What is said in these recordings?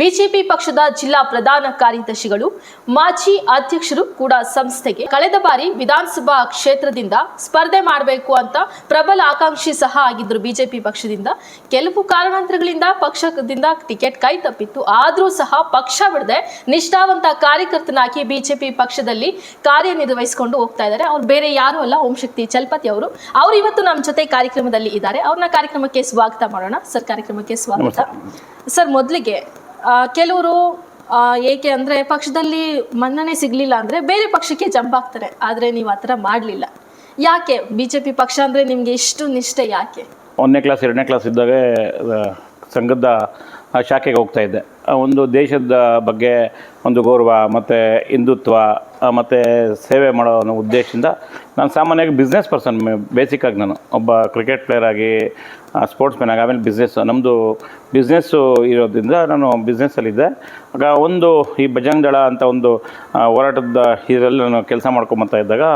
BJP ಪಕ್ಷದ ಜಿಲ್ಲಾ ಪ್ರಧಾನ ಕಾರ್ಯದರ್ಶಿಗಳು ಮಾಜಿ ಅಧ್ಯಕ್ಷರು ಕೂಡ ಸಂಸ್ಥೆಗೆ ಕಳೆದ ಬಾರಿ ವಿಧಾನಸಭಾ ಕ್ಷೇತ್ರದಿಂದ ಸ್ಪರ್ಧೆ ಮಾಡಬೇಕು ಅಂತ ಪ್ರಬಲ ಆಕಾಂಕ್ಷಿ ಸಹ ಆಗಿದ್ರು ಬಿಜೆಪಿ ಪಕ್ಷದಿಂದ. ಕೆಲವು ಕಾರಣಾಂತರಗಳಿಂದ ಪಕ್ಷದಿಂದ ಟಿಕೆಟ್ ಕೈ ತಪ್ಪಿತ್ತು. ಆದರೂ ಸಹ ಪಕ್ಷ ಬಿಡದೆ ನಿಷ್ಠಾವಂತ ಕಾರ್ಯಕರ್ತನಾಗಿ ಬಿಜೆಪಿ ಪಕ್ಷದಲ್ಲಿ ಕಾರ್ಯನಿರ್ವಹಿಸಿಕೊಂಡು ಹೋಗ್ತಾ ಇದ್ದಾರೆ. ಅವ್ರು ಬೇರೆ ಯಾರು ಅಲ್ಲ ಓಂ ಶಕ್ತಿ ಚಲ್ಪತಿ ಅವರು. ಅವ್ರು ಇವತ್ತು ನಮ್ಮ ಜೊತೆ ಕಾರ್ಯಕ್ರಮದಲ್ಲಿ ಇದ್ದಾರೆ. ಅವ್ರನ್ನ ಕಾರ್ಯಕ್ರಮಕ್ಕೆ ಸ್ವಾಗತ ಮಾಡೋಣ. ಸರ್ ಕಾರ್ಯಕ್ರಮಕ್ಕೆ ಸ್ವಾಗತ. ಸರ್ ಮೊದಲಿಗೆ ಕೆಲವರು ಏಕೆ ಅಂದರೆ ಪಕ್ಷದಲ್ಲಿ ಮನ್ನಣೆ ಸಿಗಲಿಲ್ಲ ಅಂದರೆ ಬೇರೆ ಪಕ್ಷಕ್ಕೆ ಜಂಪ್ ಆಗ್ತಾರೆ. ಆದರೆ ನೀವು ಆ ಥರ ಮಾಡಲಿಲ್ಲ. ಯಾಕೆ? ಬಿ ಜೆ ಪಿ ಪಕ್ಷ ಅಂದರೆ ನಿಮಗೆ ಇಷ್ಟು ನಿಷ್ಠೆ ಯಾಕೆ? ಒಂದನೇ ಕ್ಲಾಸ್ ಎರಡನೇ ಕ್ಲಾಸ್ ಇದ್ದಾಗ ಸಂಘದ ಶಾಖೆಗೆ ಹೋಗ್ತಾ ಇದ್ದೆ. ಒಂದು ದೇಶದ ಬಗ್ಗೆ ಒಂದು ಗೌರವ ಮತ್ತು ಹಿಂದುತ್ವ ಮತ್ತು ಸೇವೆ ಮಾಡೋ ಅನ್ನೋ ಉದ್ದೇಶದಿಂದ ನಾನು ಸಾಮಾನ್ಯವಾಗಿ ಬಿಸ್ನೆಸ್ ಪರ್ಸನ್ ಬೇಸಿಕ್ಕಾಗಿ ನಾನು. ಒಬ್ಬ ಕ್ರಿಕೆಟ್ ಪ್ಲೇಯರ್ ಆಗಿ ಸ್ಪೋರ್ಟ್ಸ್ ಮ್ಯಾನ್ ಆಗಿ, ಆಮೇಲೆ ಬಿಸ್ನೆಸ್ ನಮ್ಮದು ಬಿಸ್ನೆಸ್ಸು ಇರೋದ್ರಿಂದ ನಾನು ಬಿಸ್ನೆಸ್ಸಲ್ಲಿದ್ದೆ ಆಗ ಒಂದು ಈ ಬಜರಂಗ್ ದಳ ಅಂತ ಒಂದು ಹೋರಾಟದ ಇದರಲ್ಲಿ ನಾನು ಕೆಲಸ ಮಾಡ್ಕೊಂಬತ್ತಾ ಇದ್ದಾಗ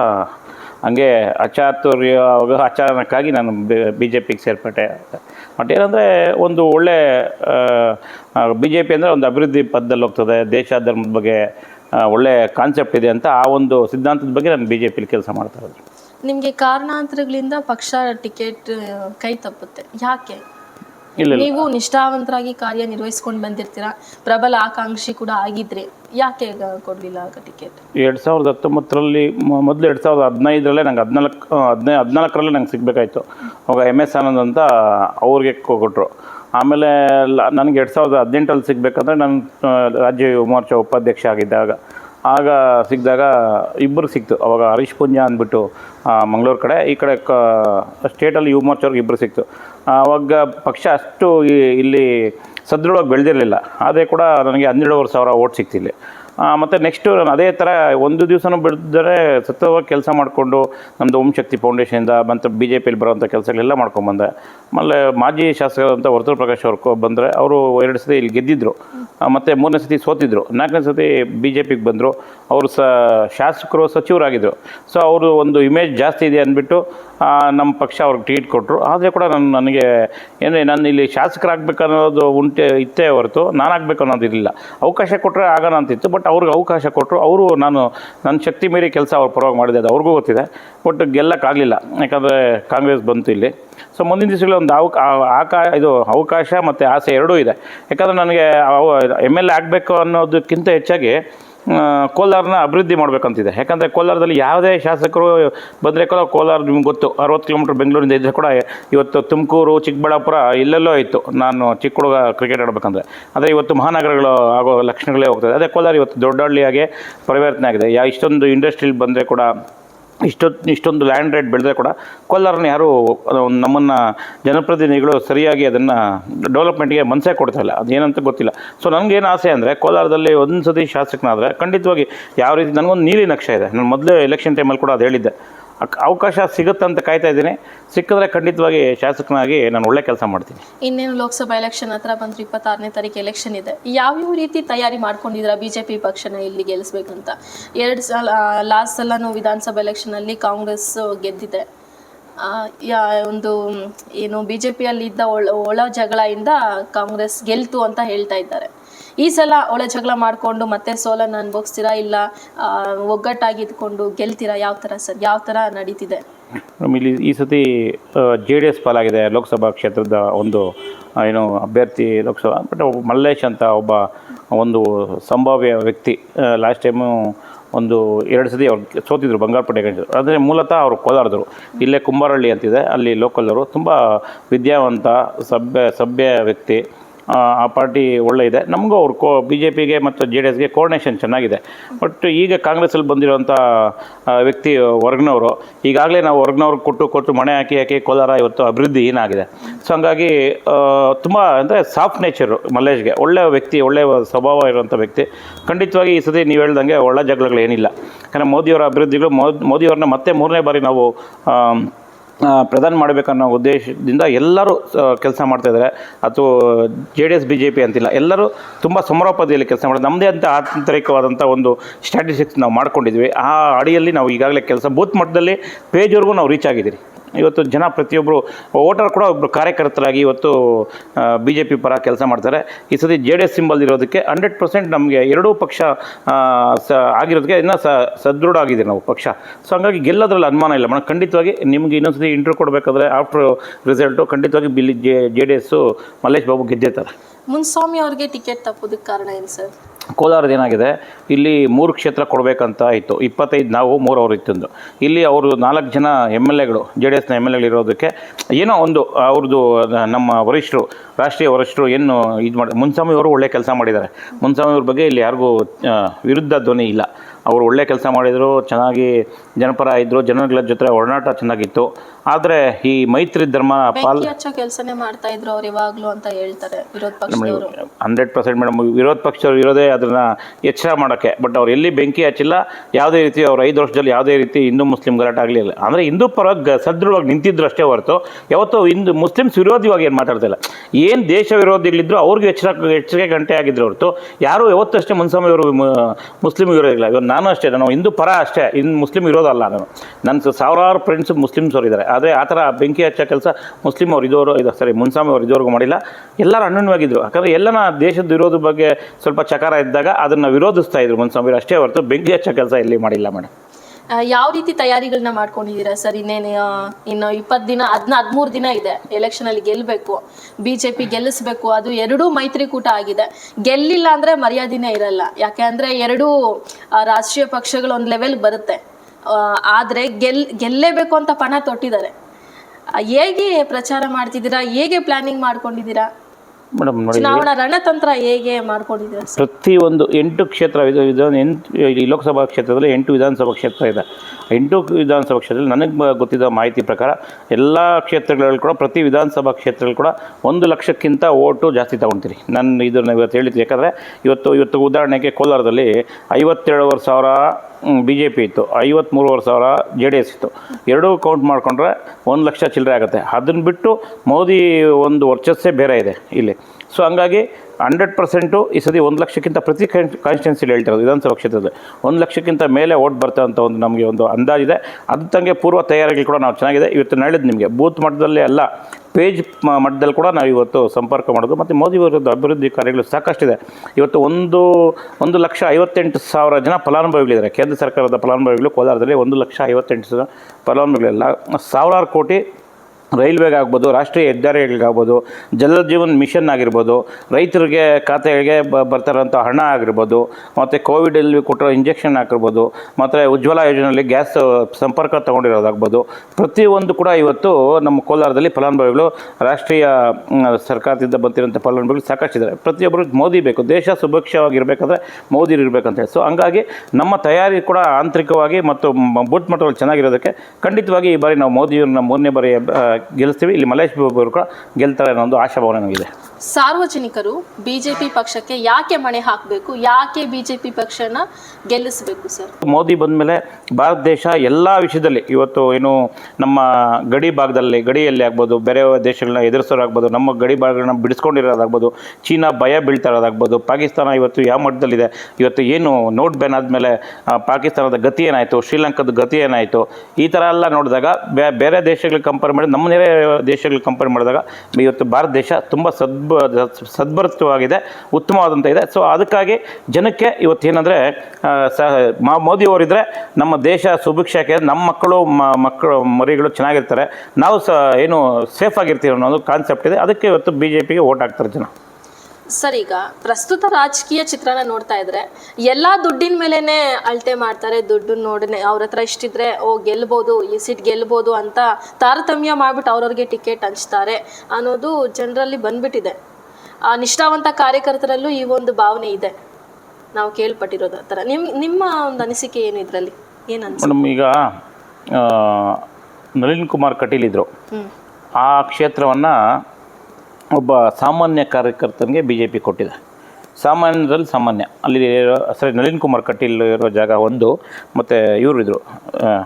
ಹಂಗೆ ಅಚಾತುರ್ಯ ಆಚರಣಕ್ಕಾಗಿ ನಾನು ಬಿ ಜೆ ಪಿಗೆ ಸೇರ್ಪಟ್ಟೆ. ಬಟ್ ಏನಂದರೆ ಒಂದು ಒಳ್ಳೆ ಬಿ ಜೆ ಪಿ ಅಂದರೆ ಒಂದು ಅಭಿವೃದ್ಧಿ ಪದದಲ್ಲಿ ಹೋಗ್ತದೆ ದೇಶ ಧರ್ಮದ ಬಗ್ಗೆ ಒಳ್ಳೆ ಕಾನ್ಸೆಪ್ಟ್ ಇದೆ ಅಂತ ಆ ಒಂದು ಸಿದ್ಧಾಂತದ ಬಗ್ಗೆ ನಾನು ಬಿ ಜೆ ಪಿಲಿ ಕೆಲಸ ಮಾಡ್ತಾ ಇರೋದು. ನಿಮಗೆ ಕಾರಣಾಂತರಗಳಿಂದ ಪಕ್ಷ ಟಿಕೆಟ್ ಕೈ ತಪ್ಪುತ್ತೆ. ಯಾಕೆ? ನೀವು ನಿಷ್ಠಾವಂತರಾಗಿ ಕಾರ್ಯ ನಿರ್ವಹಿಸ್ಕೊಂಡು ಬಂದಿರ್ತೀರಾ? ಪ್ರಬಲ ಆಕಾಂಕ್ಷಿ ಕೂಡ ಆಗಿದ್ರೆ ಯಾಕೆ ಕೊಡಲಿಲ್ಲ ಟಿಕೆಟ್ ಎರಡು ಸಾವಿರದ ಹತ್ತೊಂಬತ್ತರಲ್ಲಿ ಮೊದಲು ಎರಡು ಸಾವಿರದ ಹದಿನೈದರಲ್ಲೇ ನಂಗೆ ಹದಿನಾಲ್ಕು ಹದಿನೈ ಹದಿನಾಲ್ಕರಲ್ಲೇ ನಂಗೆ ಸಿಗಬೇಕಾಯ್ತು. ಅವಾಗ ಎಂ ಎಸ್ ಆನಂದ್ ಅಂತ ಅವ್ರಿಗೆ ಕೊಟ್ಟರು ಆಮೇಲೆ ನನಗೆ ಎರಡು ಸಾವಿರದ ಹದಿನೆಂಟರಲ್ಲಿ ಸಿಗಬೇಕಂದ್ರೆ ನಾನು ರಾಜ್ಯ ಯುವ ಮೋರ್ಚಾ ಉಪಾಧ್ಯಕ್ಷ ಆಗಿದ್ದಾಗ ಆಗ. ಸಿಕ್ಕಿದಾಗ ಇಬ್ಬರು ಸಿಕ್ತು. ಅವಾಗ ಹರೀಶ್ ಪುಂಜ ಅಂದ್ಬಿಟ್ಟು ಮಂಗಳೂರು ಕಡೆ ಈ ಕಡೆ ಕ ಸ್ಟೇಟಲ್ಲಿ ಯುವ ಮೋರ್ಚಾವ್ರಿಗೆ ಇಬ್ಬರು ಸಿಕ್ತು. ಆವಾಗ ಪಕ್ಷ ಅಷ್ಟು ಇಲ್ಲಿ ಸದೃಢವಾಗಿ ಬೆಳೆದಿರಲಿಲ್ಲ. ಆದರೆ ಕೂಡ ನನಗೆ ಹನ್ನೆರಡುವರೆ ಸಾವಿರ ಓಟ್ ಸಿಕ್ತಿಲ್ಲಿ ಮತ್ತು ನೆಕ್ಸ್ಟು ಅದೇ ಥರ ಒಂದು ದಿವಸನೂ ಬಿಡಿದ್ರೆ ಸತತವಾಗಿ ಕೆಲಸ ಮಾಡಿಕೊಂಡು ನಮ್ಮದು ಓಂ ಶಕ್ತಿ ಫೌಂಡೇಶನಿಂದ ಮತ್ತು ಬಿ ಜೆ ಪಿಯಲ್ಲಿ ಬರೋವಂಥ ಕೆಲಸಗಳೆಲ್ಲ ಮಾಡ್ಕೊಂಡ್ಬಂದೆ ಆಮೇಲೆ ಮಾಜಿ ಶಾಸಕರಂತ ವರ್ತೂರು ಪ್ರಕಾಶ್ ಅವ್ರು ಬಂದರೆ ಅವರು ಎರಡು ಸತಿ ಇಲ್ಲಿ ಗೆದ್ದಿದ್ರು. ಮತ್ತು ಮೂರನೇ ಸತಿ ಸೋತಿದ್ರು. ನಾಲ್ಕನೇ ಸತಿ ಬಿ ಜೆ ಪಿಗೆ ಬಂದರು. ಅವರು ಸ ಶಾಸಕರು ಸಚಿವರಾಗಿದ್ದರು ಸೊ ಅವರು ಒಂದು ಇಮೇಜ್ ಜಾಸ್ತಿ ಇದೆ ಅಂದ್ಬಿಟ್ಟು ನಮ್ಮ ಪಕ್ಷ ಅವ್ರಿಗೆ ಟಿಕೆಟ್ ಕೊಟ್ಟರು ಆದರೆ ಕೂಡ ನಾನು, ನನಗೆ ಏನೇ ನಾನು ಇಲ್ಲಿ ಶಾಸಕರಾಗಬೇಕನ್ನೋದು ಉಂಟೆ, ಇತ್ತೇ ಹೊರತು ನಾನು ಆಗಬೇಕು ಅನ್ನೋದು ಇರಲಿಲ್ಲ ಅವಕಾಶ ಕೊಟ್ಟರೆ ಆಗೋಣ ಅಂತಿತ್ತು ಬಟ್ ಅವ್ರಿಗೆ ಅವಕಾಶ ಕೊಟ್ಟರು. ಅವರು ನಾನು ನನ್ನ ಶಕ್ತಿ ಮೀರಿ ಕೆಲಸ ಅವ್ರ ಪರವಾಗಿ ಮಾಡಿದೆ ಅದು ಅವ್ರಿಗೂ ಗೊತ್ತಿದೆ. ಬಟ್ ಗೆಲ್ಲಕ್ಕಾಗಲಿಲ್ಲ ಯಾಕಂದರೆ ಕಾಂಗ್ರೆಸ್ ಬಂತು ಇಲ್ಲಿ. ಸೊ ಮುಂದಿನ ದಿವಸಗಳಲ್ಲಿ ಒಂದು ಅವಕ ಆಕಾ, ಇದು ಅವಕಾಶ ಮತ್ತು ಆಸೆ ಎರಡೂ ಇದೆ. ಯಾಕಂದರೆ ನನಗೆ ಎಂ ಎಲ್ ಎ ಆಗಬೇಕು ಅನ್ನೋದಕ್ಕಿಂತ ಹೆಚ್ಚಾಗಿ ಕೋಲಾರನ ಅಭಿವೃದ್ಧಿ ಮಾಡಬೇಕಂತಿದೆ. ಯಾಕಂದರೆ ಕೋಲಾರದಲ್ಲಿ ಯಾವುದೇ ಶಾಸಕರು ಬಂದರೆ ಕೂಡ ಕೋಲಾರ ನಿಮ್ಗೆ ಗೊತ್ತು. ಅರವತ್ತು ಕಿಲೋಮೀಟ್ರ್ ಬೆಂಗಳೂರಿಂದ ಇದ್ದರೆ ಕೂಡ ಇವತ್ತು ತುಮಕೂರು, ಚಿಕ್ಕಬಳ್ಳಾಪುರ ಇಲ್ಲೆಲ್ಲೋ ಇತ್ತು. ನಾನು ಚಿಕ್ಕ ಹುಡುಗ ಕ್ರಿಕೆಟ್ ಆಡಬೇಕಂದ್ರೆ. ಆದರೆ ಇವತ್ತು ಮಹಾನಗರಗಳು ಆಗೋ ಲಕ್ಷಣಗಳೇ ಹೋಗ್ತದೆ. ಅದೇ ಕೋಲಾರ ಇವತ್ತು ದೊಡ್ಡ ಹಳ್ಳಿಯಾಗೆ ಪರಿವರ್ತನೆ ಆಗಿದೆ. ಯಾ, ಇಷ್ಟೊಂದು ಇಂಡಸ್ಟ್ರಿಲಿ ಬಂದರೆ ಕೂಡ ಇಷ್ಟೊತ್ತು ಇಷ್ಟೊಂದು ಲ್ಯಾಂಡ್ ರೇಟ್ ಬೆಳೆದ್ರೆ ಕೂಡ ಕೋಲಾರನ ಯಾರು ನಮ್ಮನ್ನು ಜನಪ್ರತಿನಿಧಿಗಳು ಸರಿಯಾಗಿ ಅದನ್ನು ಡೆವಲಪ್ಮೆಂಟ್ಗೆ ಮನಸ್ಸೇ ಕೊಡ್ತಾ ಇಲ್ಲ. ಅದೇನಂತ ಗೊತ್ತಿಲ್ಲ. ಸೊ ನನಗೇನು ಆಸೆ ಅಂದರೆ ಕೋಲಾರದಲ್ಲಿ ಒಂದು ಸತಿ ಶಾಸಕನಾದರೆ ಖಂಡಿತವಾಗಿ ಯಾವ ರೀತಿ, ನನಗೊಂದು ನೀಲಿ ನಕ್ಷೆ ಇದೆ. ನಾನು ಮೊದಲೇ ಎಲೆಕ್ಷನ್ ಟೈಮಲ್ಲಿ ಕೂಡ ಅದು ಹೇಳಿದ್ದೆ. ಅವಕಾಶ ಸಿಗುತ್ತೆ ಅಂತ ಕಾಯ್ತಾ ಇದ್ದೀನಿ. ಸಿಕ್ಕಿದ್ರೆ ಖಂಡಿತವಾಗಿ ಶಾಸಕನಾಗಿ ನಾನು ಒಳ್ಳೆ ಕೆಲಸ ಮಾಡ್ತೀನಿ. ಇನ್ನೇನು ಲೋಕಸಭಾ ಎಲೆಕ್ಷನ್ ಹತ್ರ ಬಂದ್ರೆ ಇಪ್ಪತ್ತಾರನೇ ತಾರೀಕು ಎಲೆಕ್ಷನ್ ಇದೆ. ಯಾವ್ಯಾವ ರೀತಿ ತಯಾರಿ ಮಾಡ್ಕೊಂಡಿದ್ದೀರಾ ಬಿಜೆಪಿ ಪಕ್ಷನ ಇಲ್ಲಿ ಗೆಲ್ಲಿಸ್ಬೇಕಂತ ಎರಡು ಸಲ ಲಾಸ್ಟ್ ಸಲನೂ ವಿಧಾನಸಭಾ ಎಲೆಕ್ಷನಲ್ಲಿ ಕಾಂಗ್ರೆಸ್ ಗೆದ್ದಿದೆ. ಯಾ, ಒಂದು, ಏನು ಬಿ ಜೆ ಪಿಯಲ್ಲಿ ಇದ್ದ ಒಳ ಒಳ ಜಗಳಿಂದ ಕಾಂಗ್ರೆಸ್ ಗೆಲ್ತು ಅಂತ ಹೇಳ್ತಾ ಇದ್ದಾರೆ. ಈ ಸಲ ಒಳ ಜಗಳ ಮಾಡಿಕೊಂಡು ಮತ್ತೆ ಸೋಲನ್ನು ಅನುಭವಿಸ್ತೀರಾ ಇಲ್ಲ ಒಗ್ಗಟ್ಟಾಗಿ ಇದ್ಕೊಂಡು ಗೆಲ್ತೀರಾ? ಯಾವ ಥರ ಸರ್? ಯಾವ ಥರ ನಡೀತಿದೆ? ಇಲ್ಲಿ ಈ ಸತಿ ಜೆ ಡಿ ಎಸ್ ಪಾಲಾಗಿದೆ ಲೋಕಸಭಾ ಕ್ಷೇತ್ರದ ಒಂದು ಏನು ಅಭ್ಯರ್ಥಿ ಲೋಕಸಭಾ, ಬಟ್ ಮಲ್ಲೇಶ್ ಅಂತ ಒಬ್ಬ, ಒಂದು ಸಂಭಾವ್ಯ ವ್ಯಕ್ತಿ ಲಾಸ್ಟ್ ಟೈಮು ಒಂದು ಎರಡು ಸತಿ ಅವ್ರು ಸೋತಿದ್ರು ಬಂಗಾರಪೇಟೆ ಗಂಜರು ಆದರೆ ಮೂಲತಃ ಅವರು ಕೋಲಾರದರು ಇಲ್ಲೇ ಕುಂಬಾರಹಳ್ಳಿ ಅಂತಿದೆ, ಅಲ್ಲಿ ಲೋಕಲ್ವರು ತುಂಬ ವಿದ್ಯಾವಂತ, ಸಭ್ಯ ಸಭ್ಯ ವ್ಯಕ್ತಿ. ಆ, ಪಾರ್ಟಿ ಒಳ್ಳೆ ಇದೆ. ನಮಗೂ ಅವ್ರು ಕೋ ಬಿ ಜೆ ಪಿಗೆ ಮತ್ತು ಜೆ ಡಿ ಎಸ್ಗೆ ಕೋರ್ಡಿನೇಷನ್ ಚೆನ್ನಾಗಿದೆ. ಬಟ್ ಈಗ ಕಾಂಗ್ರೆಸ್ಸಲ್ಲಿ ಬಂದಿರೋಂಥ ವ್ಯಕ್ತಿ ವರ್ಗ್ನವರು ಈಗಾಗಲೇ ನಾವು ಹೊರಗ್ನವ್ರು ಕೊಟ್ಟು ಕೊಟ್ಟು ಮಣೆ ಹಾಕಿ ಹಾಕಿ ಕೋಲಾರ ಇವತ್ತು ಅಭಿವೃದ್ಧಿ ಏನಾಗಿದೆ. ಸೊ ಹಂಗಾಗಿ ತುಂಬ ಅಂದರೆ ಸಾಫ್ಟ್ ನೇಚರು ಮಲ್ಲೇಶ್ಗೆ. ಒಳ್ಳೆಯ ವ್ಯಕ್ತಿ ಒಳ್ಳೆಯ ಸ್ವಭಾವ ಇರುವಂಥ ವ್ಯಕ್ತಿ. ಖಂಡಿತವಾಗಿ ಈ ಸತಿ ನೀವು ಹೇಳ್ದಂಗೆ ಒಳ್ಳೆ ಜಗಳಗಳು ಏನಿಲ್ಲ. ಯಾಕಂದರೆ ಮೋದಿಯವರ ಅಭಿವೃದ್ಧಿಗಳು ಮೋದ್ ಮೋದಿಯವ್ರನ್ನ ಮತ್ತೆ ಮೂರನೇ ಬಾರಿ ನಾವು ಪ್ರಧಾನ ಮಾಡಬೇಕನ್ನೋ ಉದ್ದೇಶದಿಂದ ಎಲ್ಲರೂ ಕೆಲಸ ಮಾಡ್ತಾಯಿದ್ದಾರೆ ಅಥವಾ J D S, B J P ಅಂತಿಲ್ಲ. ಎಲ್ಲರೂ ತುಂಬ ಸಮರೋಪಾದಿಯಲ್ಲಿ ಕೆಲಸ ಮಾಡೋದು ನಮ್ಮದೇ ಅಂತ ಆಂತರಿಕವಾದಂಥ ಒಂದು ಸ್ಟ್ಯಾಟಿಸ್ಟಿಕ್ಸ್ ನಾವು ಮಾಡ್ಕೊಂಡಿದ್ವಿ. ಆ ಅಡಿಯಲ್ಲಿ ನಾವು ಈಗಾಗಲೇ ಕೆಲಸ, ಬೂತ್ ಮಟ್ಟದಲ್ಲಿ ಪೇಜ್ವರೆಗೂ ನಾವು ರೀಚ್ ಆಗಿದ್ದೀರಿ. ಇವತ್ತು ಜನ ಪ್ರತಿಯೊಬ್ಬರು ವೋಟರ್ ಕೂಡ ಒಬ್ಬರು ಕಾರ್ಯಕರ್ತರಾಗಿ ಇವತ್ತು ಬಿ ಜೆ ಪಿ ಪರ ಕೆಲಸ ಮಾಡ್ತಾರೆ. ಈ ಸತಿ ಜೆ ಡಿ ಎಸ್ ಸಿಂಬಲ್ ಇರೋದಕ್ಕೆ ಹಂಡ್ರೆಡ್ ಪರ್ಸೆಂಟ್ ನಮಗೆ ಎರಡೂ ಪಕ್ಷ ಸ, ಆಗಿರೋದಕ್ಕೆ ಇನ್ನೂ ಸ, ಸದೃಢ ಆಗಿದೆ ನಾವು ಪಕ್ಷ. ಸೊ ಹಂಗಾಗಿ ಗೆಲ್ಲೋದ್ರಲ್ಲಿ ಅನುಮಾನ ಇಲ್ಲ. ಮೇಡಮ್, ಖಂಡಿತವಾಗಿ ನಿಮಗೆ ಇನ್ನೊಂದು ಇನ್ನೊಂದ್ಸತಿ ಇಂಟ್ರ್ಯೂ ಕೊಡಬೇಕಾದ್ರೆ ಆಫ್ಟರ್ ರಿಸಲ್ಟು ಖಂಡಿತವಾಗಿ ಬಿಲ್ಲಿ J J D S Mallesh Babu ಗೆದ್ದಿರ್ತಾರೆ. Munswamy ಅವ್ರಿಗೆ ಟಿಕೆಟ್ ತಪ್ಪೋದಕ್ಕೆ ಕಾರಣ ಏನು ಸರ್ ಕೋಲಾರದ ಏನಾಗಿದೆ? ಇಲ್ಲಿ ಮೂರು ಕ್ಷೇತ್ರ ಕೊಡಬೇಕಂತ ಇತ್ತು. ಇಪ್ಪತ್ತೈದು ನಾವು ಮೂರು ಅವರು ಇತ್ತಂದು. ಇಲ್ಲಿ ಅವರು ನಾಲ್ಕು ಜನ ಎಂ ಎಲ್ ಎಗಳು, ಜೆ ಡಿ ಎಸ್ನ ಎಂ ಎಲ್ ಎಗಳಿರೋದಕ್ಕೆ ಏನೋ ಒಂದು, ಅವ್ರದ್ದು ನಮ್ಮ ವರಿಷ್ಠರು, ರಾಷ್ಟ್ರೀಯ ವರಿಷ್ಠರು ಏನು ಇದು ಮಾಡಿ ಮುನ್ಸ್ವಾಮಿ ಅವರು ಒಳ್ಳೆ ಕೆಲಸ ಮಾಡಿದ್ದಾರೆ. ಮುನ್ಸ್ವಾಮಿ ಅವ್ರ ಬಗ್ಗೆ ಇಲ್ಲಿ ಯಾರಿಗೂ ವಿರುದ್ಧ ಧ್ವನಿ ಇಲ್ಲ. ಅವರು ಒಳ್ಳೆ ಕೆಲಸ ಮಾಡಿದರು ಚೆನ್ನಾಗಿ ಜನಪರ ಇದ್ದರು ಜನಗಳ ಜೊತೆ ಒಡನಾಟ ಚೆನ್ನಾಗಿತ್ತು. ಆದರೆ ಈ ಮೈತ್ರಿ ಧರ್ಮ ಪಾಲ್ ಕೆಲಸನೇ ಮಾಡ್ತಾ ಇದ್ರು ಅವ್ರು ಇವಾಗಲೂ ಅಂತ ಹೇಳ್ತಾರೆ ವಿರೋಧ ಪಕ್ಷದವರು. ಹಂಡ್ರೆಡ್ ಪರ್ಸೆಂಟ್ ಮೇಡಮ್ ವಿರೋಧ ಪಕ್ಷದವ್ರು ಇರೋದೇ ಅದನ್ನು ಎಚ್ಚರ ಮಾಡೋಕ್ಕೆ. ಬಟ್ ಅವ್ರು ಎಲ್ಲಿ ಬೆಂಕಿ ಹಚ್ಚಿಲ್ಲ ಯಾವುದೇ ರೀತಿ ಅವ್ರು ಐದು ವರ್ಷದಲ್ಲಿ ಯಾವುದೇ ರೀತಿ ಹಿಂದೂ ಮುಸ್ಲಿಂ ಗಲಾಟೆ ಆಗಲಿಲ್ಲ. ಅಂದರೆ ಹಿಂದೂ ಪರವಾಗಿ ಸದೃಢವಾಗಿ ನಿಂತಿದ್ರು ಅಷ್ಟೇ ಹೊರತು ಯಾವತ್ತೂ ಹಿಂದೂ ಮುಸ್ಲಿಮ್ಸ್ ವಿರೋಧಿವಾಗಿ ಏನು ಮಾತಾಡ್ತಿಲ್ಲ. ಏನು ದೇಶ ವಿರೋಧಿಗಳಿದ್ರು ಅವ್ರಿಗೆ ಎಚ್ಚರ ಎಚ್ಚರಿಕೆ ಗಂಟೆ ಆಗಿದ್ರು ಹೊರತು ಯಾರು ಯಾವತ್ತಷ್ಟೇ ಮುನ್ಸ್ವಾಮಿ ಅವರು ಮುಸ್ಲಿಂ ವಿರೋಧ ಇಲ್ಲ ಇವಾಗ ನಾನು ಅಷ್ಟೇ, ನಾನು ಹಿಂದೂ ಪರ ಅಷ್ಟೇ ಇನ್ನು ಮುಸ್ಲಿಂ ಇರೋದಲ್ಲ ನಾನು. ನನ್ನ ಸಾವಿರಾರು ಫ್ರೆಂಡ್ಸ್ ಮುಸ್ಲಿಮ್ಸ್ ಅವರು ಇದ್ದಾರೆ ಆದರೆ ಆ ಥರ ಬೆಂಕಿ ಹಚ್ಚೋ ಕೆಲಸ ಮುಸ್ಲಿಂ ಅವ್ರು ಇದ್ದವರು, ಇದು ಸರಿ ಮುನ್ಸಾಮಿ ಅವ್ರು ಇದುವರೆಗೂ ಮಾಡಿಲ್ಲ. ಎಲ್ಲರೂ ಅನ್ಯೋನ್ಯವಾಗಿದ್ದರು ಯಾಕಂದರೆ ಎಲ್ಲನ ದೇಶದ ವಿರೋಧ ಬಗ್ಗೆ ಸ್ವಲ್ಪ ಚಕಾರ ಇದ್ದಾಗ ಅದನ್ನು ವಿರೋಧಿಸ್ತಾ ಇದ್ರು ಮುನ್ಸಾಮಿ ಅಷ್ಟೇ ಹೊರತು ಬೆಂಕಿ ಹಚ್ಚೋ ಕೆಲಸ ಇಲ್ಲಿ ಮಾಡಿಲ್ಲ ಮೇಡಮ್ ಯಾವ ರೀತಿ ತಯಾರಿಗಳನ್ನ ಮಾಡ್ಕೊಂಡಿದ್ದೀರಾ ಸರ್? ಇನ್ನೇನು ಇನ್ನು ಇಪ್ಪತ್ತು ದಿನ ಹದ್ನ ಹದಿಮೂರು ದಿನ ಇದೆ ಎಲೆಕ್ಷನ್ ಅಲ್ಲಿ ಗೆಲ್ಲಬೇಕು ಬಿ ಜೆ ಪಿ ಗೆಲ್ಲಿಸ್ಬೇಕು. ಅದು ಎರಡೂ ಮೈತ್ರಿಕೂಟ ಆಗಿದೆ. ಗೆಲ್ಲಿಲ್ಲ ಅಂದ್ರೆ ಮರ್ಯಾದಿನೇ ಇರಲ್ಲ. ಯಾಕೆ ಅಂದ್ರೆ ಎರಡೂ ರಾಷ್ಟ್ರೀಯ ಪಕ್ಷಗಳು ಒಂದು ಲೆವೆಲ್ ಬರುತ್ತೆ. ಆದ್ರೆ ಗೆಲ್, ಗೆಲ್ಲೇಬೇಕು ಅಂತ ಪಣ ತೊಟ್ಟಿದ್ದಾರೆ. ಹೇಗೆ ಪ್ರಚಾರ ಮಾಡ್ತಿದ್ದೀರಾ? ಹೇಗೆ ಪ್ಲಾನಿಂಗ್ ಮಾಡ್ಕೊಂಡಿದ್ದೀರಾ? ಮೇಡಮ್ ನೋಡಿ ಚುನಾವಣಾ ರಣತಂತ್ರ ಹೇಗೆ ಮಾಡ್ಕೊಂಡಿದ್ದೀರಾ ಸರ್? ಪ್ರತಿಯೊಂದು ಎಂಟು ಕ್ಷೇತ್ರ ವಿಧ ವಿಧಾನ ಎಂಟು ಈ ಲೋಕಸಭಾ ಕ್ಷೇತ್ರದಲ್ಲಿ ಎಂಟು ವಿಧಾನಸಭಾ ಕ್ಷೇತ್ರ ಇದೆ. ಎಂಟು ವಿಧಾನಸಭಾ ಕ್ಷೇತ್ರದಲ್ಲಿ ನನಗೆ ಗೊತ್ತಿದ್ದ ಮಾಹಿತಿ ಪ್ರಕಾರ ಎಲ್ಲ ಕ್ಷೇತ್ರಗಳಲ್ಲಿ ಕೂಡ ಪ್ರತಿ ವಿಧಾನಸಭಾ ಕ್ಷೇತ್ರದಲ್ಲಿ ಕೂಡ ಒಂದು ಲಕ್ಷಕ್ಕಿಂತ ಓಟು ಜಾಸ್ತಿ ತಗೊಳ್ತೀರಿ ನಾನು ಇದನ್ನು ಇವತ್ತು ಹೇಳಿದ್ದು ಯಾಕಂದರೆ ಇವತ್ತು ಇವತ್ತು ಉದಾಹರಣೆಗೆ ಕೋಲಾರದಲ್ಲಿ ಐವತ್ತೇಳುವರೆ ಸಾವಿರ ಬಿ ಜೆ ಪಿ ಇತ್ತು. ಐವತ್ತ್ಮೂರುವರೆ ಸಾವಿರ ಜೆ ಡಿ ಎಸ್ ಇತ್ತು. ಎರಡೂ ಕೌಂಟ್ ಮಾಡಿಕೊಂಡ್ರೆ ಒಂದು ಲಕ್ಷ ಚಿಲ್ಲರೆ ಆಗುತ್ತೆ. ಅದನ್ನು ಬಿಟ್ಟು ಮೋದಿ ಒಂದು ವರ್ಚಸ್ಸೇ ಬೇರೆ ಇದೆ ಇಲ್ಲಿ. ಸೊ ಹಂಗಾಗಿ ಹಂಡ್ರೆಡ್ ಪರ್ಸೆಂಟು ಈ ಸತಿ ಒಂದು ಲಕ್ಷಕ್ಕಿಂತ ಪ್ರತಿ ಕಾನ್ಸ್ಟಿಟ್ಯೂನ್ಸಿಲಿ ಹೇಳ್ತಿರೋದು ವಿಧಾನಸಭಾ ಕ್ಷೇತ್ರದಲ್ಲಿ. ಒಂದು ಲಕ್ಷಕ್ಕಿಂತ ಮೇಲೆ ಓಟ್ ಬರ್ತಾ ಅಂತ ಒಂದು ನಮಗೆ ಒಂದು ಅಂದಾಜಿದೆ. ಅದು ತಂಗೆ ಪೂರ್ವ ತಯಾರಿಗಳು ಕೂಡ ನಾವು ಚೆನ್ನಾಗಿದೆ. ಇವತ್ತು ನಾಳಿದ್ದು ನಿಮಗೆ ಬೂತ್ ಮಟ್ಟದಲ್ಲೇ ಅಲ್ಲ ಪೇಜ್ ಮಟ್ಟದಲ್ಲಿ ಕೂಡ ನಾವು ಇವತ್ತು ಸಂಪರ್ಕ ಮಾಡೋದು. ಮತ್ತು ಮೋದಿ ವಿರುದ್ಧ ಅಭಿವೃದ್ಧಿ ಕಾರ್ಯಗಳು ಸಾಕಷ್ಟಿದೆ. ಇವತ್ತು ಒಂದು ಒಂದು ಲಕ್ಷ ಐವತ್ತೆಂಟು ಸಾವಿರ ಜನ ಫಲಾನುಭವಿಗಳಿದ್ದಾರೆ. ಕೇಂದ್ರ ಸರ್ಕಾರದ ಫಲಾನುಭವಿಗಳು ಕೋಲಾರದಲ್ಲಿ ಒಂದು ಲಕ್ಷ ಐವತ್ತೆಂಟು ಸಾವಿರ ಫಲಾನುಭವಿಗಳಿಲ್ಲ ಸಾವಿರಾರು ಕೋಟಿ ರೈಲ್ವೆಗೆ ಆಗ್ಬೋದು, ರಾಷ್ಟ್ರೀಯ ಹೆದ್ದಾರಿಗಳಿಗಾಗ್ಬೋದು ಜಲ ಜೀವನ್ ಮಿಷನ್ ಆಗಿರ್ಬೋದು, ರೈತರಿಗೆ ಖಾತೆಗಳಿಗೆ ಬ ಬರ್ತಾರಂಥ ಹಣ ಆಗಿರ್ಬೋದು, ಮತ್ತು ಕೋವಿಡಲ್ಲಿ ಕೊಟ್ಟಿರೋ ಇಂಜೆಕ್ಷನ್ ಆಗಿರ್ಬೋದು, ಮತ್ತು ಉಜ್ವಲ ಯೋಜನೆಯಲ್ಲಿ ಗ್ಯಾಸ್ ಸಂಪರ್ಕ ತೊಗೊಂಡಿರೋದಾಗ್ಬೋದು, ಪ್ರತಿಯೊಂದು ಕೂಡ ಇವತ್ತು ನಮ್ಮ ಕೋಲಾರದಲ್ಲಿ ಫಲಾನುಭವಿಗಳು ರಾಷ್ಟ್ರೀಯ ಸರ್ಕಾರದಿಂದ ಬಂದಿರುವಂಥ ಫಲಾನುಭವಿಗಳು ಸಾಕಷ್ಟಿದ್ದಾರೆ. ಪ್ರತಿಯೊಬ್ಬರು ಮೋದಿ ಬೇಕು, ದೇಶ ಸುಭಿಕ್ಷವಾಗಿರಬೇಕಾದ್ರೆ ಮೋದಿ ಇರಬೇಕಂತ ಸೊ ಹಂಗಾಗಿ ನಮ್ಮ ತಯಾರಿ ಕೂಡ ಆಂತರಿಕವಾಗಿ ಮತ್ತು ಬೂಟ್ ಮಟ್ಟದಲ್ಲಿ ಚೆನ್ನಾಗಿರೋದಕ್ಕೆ ಖಂಡಿತವಾಗಿ ಈ ಬಾರಿ ನಾವು ಮೋದಿಯವ್ರನ್ನ ಮೂರನೇ ಬಾರಿ ಗೆಲ್ಲಿಸ್ತೀವಿ ಇಲ್ಲಿ ಮಲ್ಲೇಶ್ ಕೂಡ ಗೆಲ್ತಾರೆ ಅನ್ನೋ ಒಂದು ಆಶಾಭಾವನೆ ನನಗಿದೆ ಸಾರ್ವಜನಿಕರು ಬಿಜೆಪಿ ಪಕ್ಷಕ್ಕೆ ಯಾಕೆ ಮಣೆ ಹಾಕಬೇಕು, ಯಾಕೆ ಬಿಜೆಪಿ ಪಕ್ಷನ ಗೆಲ್ಲಿಸಬೇಕು ಸರ್? ಮೋದಿ ಬಂದಮೇಲೆ ಭಾರತ ದೇಶ ಎಲ್ಲ ವಿಷಯದಲ್ಲಿ ಇವತ್ತು ಏನು ನಮ್ಮ ಗಡಿ ಭಾಗದಲ್ಲಿ, ಗಡಿಯಲ್ಲಿ ಆಗ್ಬೋದು, ಬೇರೆ ದೇಶಗಳನ್ನ ಎದುರಿಸೋರಾಗ್ಬೋದು, ನಮ್ಮ ಗಡಿ ಭಾಗಗಳನ್ನ ಬಿಡಿಸ್ಕೊಂಡಿರೋದಾಗ್ಬೋದು, ಚೀನಾ ಭಯ ಬೀಳ್ತಾ ಇರೋದಾಗ್ಬೋದು ಪಾಕಿಸ್ತಾನ ಇವತ್ತು ಯಾವ ಮಟ್ಟದಲ್ಲಿದೆ, ಇವತ್ತು ಏನು ನೋಟ್ ಬ್ಯಾನ್ ಆದಮೇಲೆ ಪಾಕಿಸ್ತಾನದ ಗತಿ ಏನಾಯಿತು, ಶ್ರೀಲಂಕಾದ ಗತಿ ಏನಾಯಿತು, ಈ ಥರ ಎಲ್ಲ ನೋಡಿದಾಗ ಬೇರೆ ದೇಶಗಳಿಗೆ ಕಂಪೇರ್ ಮಾಡಿ, ನಮ್ಮ ನೆರೆ ದೇಶಗಳಿಗೆ ಕಂಪೇರ್ ಮಾಡಿದಾಗ ಇವತ್ತು ಭಾರತ ದೇಶ ತುಂಬ ಸದ್ಬ, ಸದ್ಭರಿತವಾಗಿದೆ ಉತ್ತಮವಾದಂಥ ಇದೆ. ಸೊ ಅದಕ್ಕಾಗಿ ಜನಕ್ಕೆ ಇವತ್ತು ಸ, ಮಾ- ಮೋದಿ ಅವರಿದ್ದರೆ ನಮ್ಮ ದೇಶ ಸುಭಿಕ್ಷಕ್ಕೆ, ನಮ್ಮ ಮಕ್ಕಳು ಮಕ್ಕಳು, ಮರಿಗಳು ಚೆನ್ನಾಗಿರ್ತಾರೆ. ನಾವು ಸ, ಏನು ಸೇಫ್ ಆಗಿರ್ತೀವಿ ಅನ್ನೋದು ಕಾನ್ಸೆಪ್ಟ್ ಇದೆ. ಅದಕ್ಕೆ ಇವತ್ತು ಬಿ ಜೆ ಪಿಗೆ ಓಟ್ ಹಾಕ್ತಾರೆ ಜನ. ಸರ್ ಈಗ ಪ್ರಸ್ತುತ ರಾಜಕೀಯ ಚಿತ್ರಣ ನೋಡ್ತಾ ಇದ್ರೆ ಎಲ್ಲಾ ದುಡ್ಡಿನ ಮೇಲೆನೆ ಅಳತೆ ಮಾಡ್ತಾರೆ ದುಡ್ಡು ನೋಡನೆ ಅವ್ರ ಹತ್ರ ಇಷ್ಟಿದ್ರೆ ಓ ಗೆಲ್ಬೋದು ಈ ಸೀಟ್ ಗೆಲ್ಬೋದು ಅಂತ ತಾರತಮ್ಯ ಮಾಡ್ಬಿಟ್ಟು ಅವ್ರವ್ರಿಗೆ ಟಿಕೆಟ್ ಹಂಚ್ತಾರೆ ಅನ್ನೋದು ಜನರಲ್ಲಿ ಬಂದ್ಬಿಟ್ಟಿದೆ. ಆ ನಿಷ್ಠಾವಂತ ಕಾರ್ಯಕರ್ತರಲ್ಲೂ ಈ ಒಂದು ಭಾವನೆ ಇದೆ. ನಾವು ಕೇಳ್ಪಟ್ಟಿರೋದು ಆ ಥರ. ನಿಮ್ ನಿಮ್ಮ ಒಂದು ಅನಿಸಿಕೆ ಏನು ಇದರಲ್ಲಿ? ಏನು ಮೇಡಮ್ ಈಗ ನಳಿನ್ ಕುಮಾರ್ ಕಟೀಲ್ ಇದ್ದರು ಹ್ಮ್. ಆ ಕ್ಷೇತ್ರವನ್ನು ಒಬ್ಬ ಸಾಮಾನ್ಯ ಕಾರ್ಯಕರ್ತನಿಗೆ ಬಿ ಜೆ ಪಿ ಕೊಟ್ಟಿದೆ. ಸಾಮಾನ್ಯದಲ್ಲಿ ಸಾಮಾನ್ಯ. ಅಲ್ಲಿ ಸರಿ, ನಳಿನ್ ಕುಮಾರ್ ಕಟೀಲ್ ಇರೋ ಜಾಗ ಒಂದು, ಮತ್ತು ಇವರು ಇದ್ದರು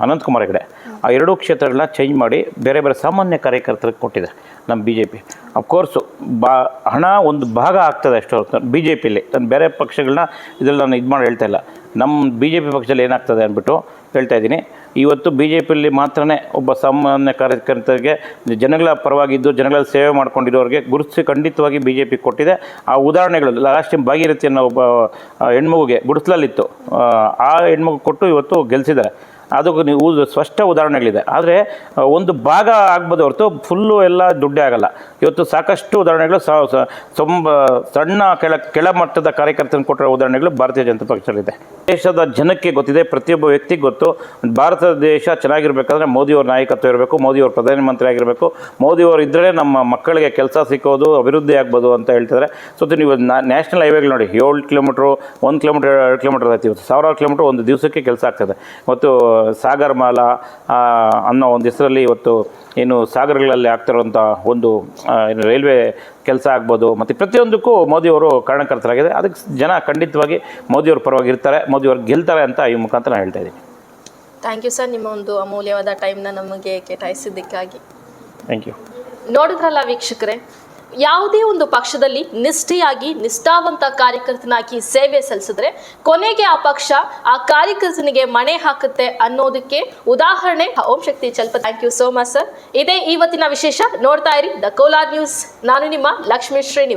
ಅನಂತ್ ಕುಮಾರ್ ಹೆಗಡೆ. ಆ ಎರಡೂ ಕ್ಷೇತ್ರಗಳನ್ನ ಚೇಂಜ್ ಮಾಡಿ ಬೇರೆ ಬೇರೆ ಸಾಮಾನ್ಯ ಕಾರ್ಯಕರ್ತರಿಗೆ ಕೊಟ್ಟಿದೆ ನಮ್ಮ ಬಿ ಜೆ ಪಿ ಅಫ್ಕೋರ್ಸು ಬಾ, ಹಣ ಒಂದು ಭಾಗ ಆಗ್ತದೆ ಅಷ್ಟು ಬಿ ಜೆ ಪಿಲಿ ನಾನು ಬೇರೆ ಪಕ್ಷಗಳನ್ನ ಇದರಲ್ಲಿ ನಾನು ಇದು ಮಾಡಿ ಹೇಳ್ತಾ ಇಲ್ಲ. ನಮ್ಮ ಬಿ ಜೆ ಪಿ ಪಕ್ಷದಲ್ಲಿ ಏನಾಗ್ತದೆ ಅಂದ್ಬಿಟ್ಟು ಹೇಳ್ತಾ ಇದ್ದೀನಿ. ಇವತ್ತು ಬಿ ಜೆ ಪಿಯಲ್ಲಿ ಮಾತ್ರನೇ ಒಬ್ಬ ಸಾಮಾನ್ಯ ಕಾರ್ಯಕರ್ತರಿಗೆ ಜನಗಳ ಪರವಾಗಿದ್ದು ಜನಗಳ ಸೇವೆ ಮಾಡ್ಕೊಂಡಿರೋರಿಗೆ ಗುರುತಿಸಿ ಖಂಡಿತವಾಗಿ ಬಿ ಜೆ ಪಿ ಕೊಟ್ಟಿದೆ. ಆ ಉದಾಹರಣೆಗಳು ಲಾಸ್ಟ್ ಟೈಮ್ ಭಾಗೀರಥಿ ಅನ್ನೋ ಒಬ್ಬ ಹೆಣ್ಮಗುಗೆ ಗುಡಿಸ್ಲಲ್ಲಿತ್ತು ಆ, ಆ ಹೆಣ್ಮಗು ಕೊಟ್ಟು ಇವತ್ತು ಗೆಲ್ಲಿಸಿದ್ದಾರೆ ಅದಕ್ಕೆ ನೀವು ಸ್ಪಷ್ಟ ಉದಾಹರಣೆಗಳಿದೆ. ಆದರೆ ಒಂದು ಭಾಗ ಆಗ್ಬೋದು ಹೊರತು ಫುಲ್ಲು ಎಲ್ಲ ದುಡ್ಡೇ ಆಗಲ್ಲ. ಇವತ್ತು ಸಾಕಷ್ಟು ಉದಾಹರಣೆಗಳು ತುಂಬ ಸಣ್ಣ ಕೆಳ ಕೆಳಮಟ್ಟದ ಕಾರ್ಯಕರ್ತನ ಕೊಟ್ಟಿರೋ ಉದಾಹರಣೆಗಳು ಭಾರತೀಯ ಜನತಾ ಪಕ್ಷದಲ್ಲಿದೆ. ದೇಶದ ಜನಕ್ಕೆ ಗೊತ್ತಿದೆ, ಪ್ರತಿಯೊಬ್ಬ ವ್ಯಕ್ತಿಗೆ ಗೊತ್ತು. ಭಾರತ ದೇಶ ಚೆನ್ನಾಗಿರ್ಬೇಕಾದ್ರೆ ಮೋದಿಯವ್ರ ನಾಯಕತ್ವ ಇರಬೇಕು, ಮೋದಿಯವ್ರ ಪ್ರಧಾನಮಂತ್ರಿ ಆಗಿರಬೇಕು. ಮೋದಿಯವರು ಇದ್ದರೆ ನಮ್ಮ ಮಕ್ಕಳಿಗೆ ಕೆಲಸ ಸಿಕ್ಕೋದು, ಅಭಿವೃದ್ಧಿ ಆಗ್ಬೋದು ಅಂತ ಹೇಳ್ತಿದ್ದಾರೆ. ಸೊ ನೀವು ನ್ಯಾಷನಲ್ ಹೈವೇಗಳು ನೋಡಿ, ಏಳು ಕಿಲೋಮೀಟ್ರು, ಒಂದು ಕಿಲೋಮೀಟ್ರ್, ಎರಡು ಕಿಲೋಮೀಟ್ರ್ ಆಯ್ತು ಇವತ್ತು. ಸಾವಿರಾರು ಕಿಲೋಮೀಟ್ರ್ ಒಂದು ದಿವಸಕ್ಕೆ ಕೆಲಸ ಆಗ್ತದೆ. ಇವತ್ತು ಸಾಗರ್ ಮಾಲಾ ಅನ್ನೋ ಒಂದು ಹೆಸರಲ್ಲಿ ಇವತ್ತು ಏನು ಸಾಗರಗಳಲ್ಲಿ ಆಗ್ತಿರೋಂಥ ಒಂದು ಏನು ರೈಲ್ವೆ ಕೆಲಸ ಆಗ್ಬೋದು. ಮತ್ತು ಪ್ರತಿಯೊಂದಕ್ಕೂ ಮೋದಿಯವರು ಕಾರಣಕರ್ತರಾಗಿದೆ ಅದಕ್ಕೆ ಜನ ಖಂಡಿತವಾಗಿ ಮೋದಿಯವ್ರ ಪರವಾಗಿ ಇರ್ತಾರೆ ಮೋದಿಯವ್ರು ಗೆಲ್ತಾರೆ ಅಂತ ಈ ಮುಖಾಂತರ ನಾನು ಹೇಳ್ತಾ ಇದ್ದೀನಿ. ಥ್ಯಾಂಕ್ ಯು ಸರ್ ನಿಮ್ಮ ಒಂದು ಅಮೂಲ್ಯವಾದ ಟೈಮ್ನ ನಮಗೆ ಕೇಟಾಯಿಸಿದ್ದಕ್ಕಾಗಿ. ಥ್ಯಾಂಕ್ ಯು ನೋಡಿದ್ರಲ್ಲ ವೀಕ್ಷಕರೇ? ಯಾವುದೇ ಒಂದು ಪಕ್ಷದಲ್ಲಿ ನಿಷ್ಠೆಯಾಗಿ, ನಿಷ್ಠಾವಂತ ಕಾರ್ಯಕರ್ತನಾಗಿ ಸೇವೆ ಸಲ್ಲಿಸಿದ್ರೆ ಕೊನೆಗೆ ಆ ಪಕ್ಷ ಆ ಕಾರ್ಯಕರ್ತನಿಗೆ ಮಣೆ ಹಾಕುತ್ತೆ ಅನ್ನೋದಕ್ಕೆ ಉದಾಹರಣೆ Om Shakti ಚಲ್ಪ thank you so much sir ಇದೇ ಇವತ್ತಿನ ವಿಶೇಷ ನೋಡ್ತಾ ಇರಿ. The Kolar news. ನಾನು ನಿಮ್ಮ ಲಕ್ಷ್ಮೀ ಶ್ರೀನಿವಾಸ್.